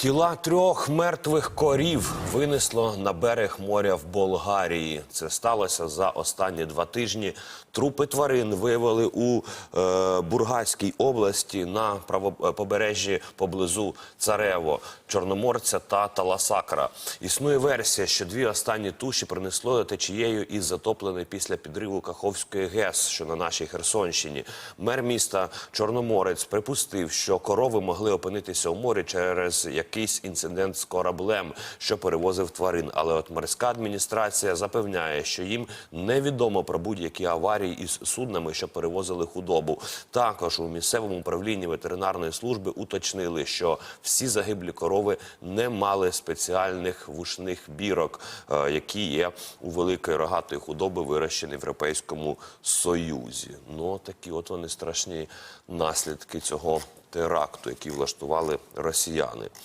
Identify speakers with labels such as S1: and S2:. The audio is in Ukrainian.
S1: Тіла трьох мертвих корів винесло на берег моря в Болгарії. Це сталося за останні два тижні. Трупи тварин виявили у е, Бургаській області на правопобережжі поблизу Царево, Чорноморця та Таласакра. Існує версія, що дві останні туші принесло течією із затопленої після підриву Каховської ГЕС, що на нашій Херсонщині. Мер міста Чорноморець припустив, що корови могли опинитися у морі через якийсь інцидент з кораблем, що перевозив тварин. Але от морська адміністрація запевняє, що їм невідомо про будь-які аварії із суднами, що перевозили худобу. Також у місцевому управлінні ветеринарної служби уточнили, що всі загиблі корови не мали спеціальних вушних бірок, е, які є у великої рогатої худоби, вирощені в Європейському Союзі. Ну такі от вони страшні наслідки цього теракту, який влаштували росіяни.